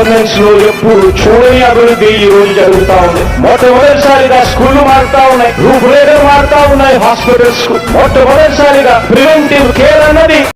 గవర్నెన్స్లో ఎప్పుడు చూడని అభివృద్ధి ఈ రోజు జరుగుతా ఉంది. మొట్టమొదటిసారిగా స్కూళ్ళు మారుతా ఉన్నాయి. రూపురేఖలు మారుతా ఉన్నాయి. హాస్పిటల్స్కు మొట్టమొదటిసారిగా ప్రివెంటివ్ కేర్ అన్నది